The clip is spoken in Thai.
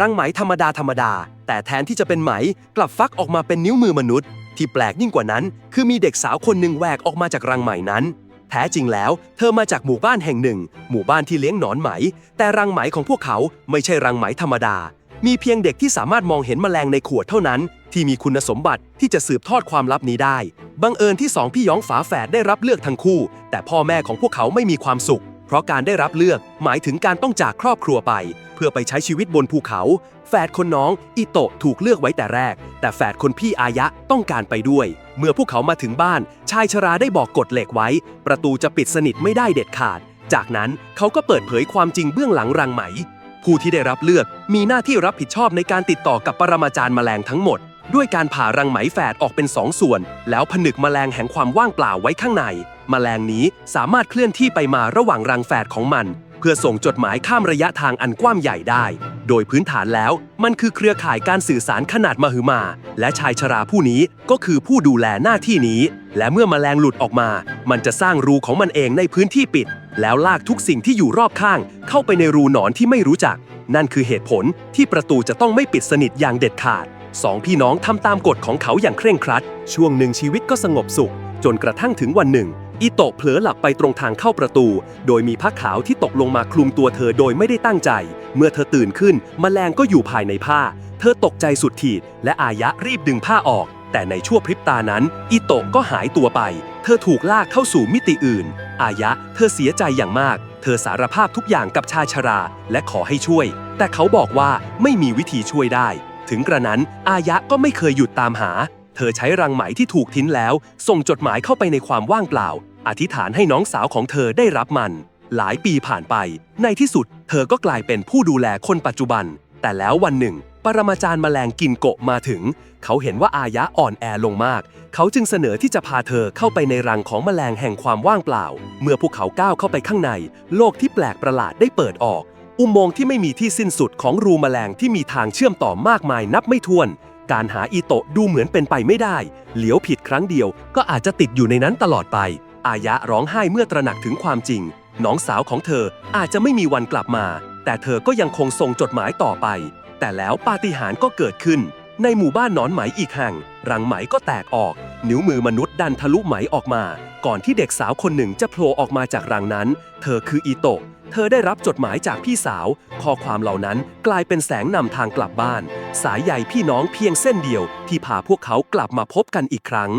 รังไหมธรรมดาธรรมดา แต่แทนที่จะเป็นไหมกลับฟักออกมาเป็นนิ้วมือมนุษย์ ที่แปลกยิ่งกว่านั้น คือมีเด็กสาวคนหนึ่งแหวกออกมาจากรังไหมนั้น แท้จริงแล้ว เธอมาจากหมู่บ้านแห่งหนึ่ง หมู่บ้านที่เลี้ยงหนอนไหม แต่รังไหมของพวกเขาไม่ใช่รังไหมธรรมดา มีเพียงเด็กที่สามารถมองเห็นแมลงในขวดเท่านั้น ที่มีคุณสมบัติที่จะสืบทอดความลับนี้ได้บังเอิญที่สองพี่น้องฝาแฝดได้รับเลือกทั้งคู่ แต่พ่อแม่ของพวกเขาไม่มีความสุข เพราะการได้รับเลือกหมายถึงการต้องจากครอบครัวไป เพื่อไปใช้ชีวิตบนภูเขา แฝดคนน้องอิโตะถูกเลือกไว้แต่แรก แต่แฝดคนพี่อายะต้องการไปด้วย เมื่อพวกเขามาถึงบ้าน ชายชราได้บอกกฎเหล็กไว้ ประตูจะปิดสนิทไม่ได้เด็ดขาด จากนั้นเขาก็เปิดเผยความจริงเบื้องหลังรังไหม ผู้ที่ได้รับเลือกมีหน้าที่รับผิดชอบในการติดต่อกับปรมาจารย์แมลงทั้งหมด ด้วยการผ่ารังไหมแฝดออกเป็นสองส่วน แล้วผนึกแมลงแห่งความว่างเปล่าไว้ข้างใน แมลงนี้สามารถเคลื่อนที่ไปมาระหว่างรังแฝดของมัน เพื่อส่งจดหมายข้ามระยะทางอันกว้างใหญ่ได้ โดยพื้นฐานแล้วมันคือเครือข่ายการสื่อสารขนาดมหึมา และชายชราผู้นี้ก็คือผู้ดูแลหน้าที่นี้ และเมื่อแมลงหลุดออกมา มันจะสร้างรูของมันเองในพื้นที่ปิด แล้วลากทุกสิ่งที่อยู่รอบข้าง เข้าไปในรูหนอนที่ไม่รู้จัก นั่นคือเหตุผลที่ประตูจะต้องไม่ปิดสนิทอย่างเด็ดขาดสองพี่น้องทำตามกฎของเขาอย่างเคร่งครัด ช่วงหนึ่งชีวิตก็สงบสุข จนกระทั่งถึงวันหนึ่ง อิโตะเผลอหลับไปตรงทางเข้าประตู โดยมีผ้าขาวที่ตกลงมาคลุมตัวเธอโดยไม่ได้ตั้งใจ เมื่อเธอตื่นขึ้นมแมลงก็อยู่ภายในผ้า เธอตกใจสุดขีด และอายะรีบดึงผ้าออก แต่ในชั่วพริบตานั้น อิโตะก็หายตัวไป เธอถูกลากเข้าสู่มิติอื่น อายะ เธอเสียใจอย่างมาก เธอสารภาพทุกอย่างกับชายชรา และขอให้ช่วย แต่เขาบอกว่าไม่มีวิธีช่วยได้ ถึงกระนั้นอายะก็ไม่เคยหยุดตามหา เธอใช้รังไหมที่ถูกทิ้งแล้ว ส่งจดหมายเข้าไปในความว่างเปล่า อธิษฐานให้น้องสาวของเธอได้รับมัน หลายปีผ่านไป ในที่สุด เธอก็กลายเป็นผู้ดูแลคนปัจจุบัน แต่แล้ววันหนึ่ง ปรมาจารย์แมลงกินโกะมาถึง เขาเห็นว่าอายะอ่อนแอลงมาก เขาจึงเสนอที่จะพาเธอเข้าไปในรังของแมลงแห่งความว่างเปล่า เมื่อพวกเขาก้าวเข้าไปข้างใน โลกที่แปลกประหลาดได้เปิดออก อุโมงค์ที่ไม่มีที่สิ้นสุดของรูแมลงที่มีทางเชื่อมต่อมากมายนับไม่ถ้วน การหาอีโตะดูเหมือนเป็นไปไม่ได้ เหลียวผิดครั้งเดียวก็อาจจะติดอยู่ในนั้นตลอดไป อายะร้องไห้เมื่อตระหนักถึงความจริง น้องสาวของเธออาจจะไม่มีวันกลับมา แต่เธอก็ยังคงส่งจดหมายต่อไป แต่แล้วปาฏิหาริย์ก็เกิดขึ้น ในหมู่บ้านนอนไหมอีกแห่ง รังไหมก็แตกออก นิ้วมือมนุษย์ดันทะลุไหมออกมา ก่อนที่เด็กสาวคนหนึ่งจะโผล่ออกมาจากรังนั้น เธอคืออีโตะ เธอได้รับจดหมายจากพี่สาว ข้อความเหล่านั้นกลายเป็นแสงนำทางกลับบ้าน สายใยพี่น้องเพียงเส้นเดียวที่พาพวกเขากลับมาพบกันอีกครั้ง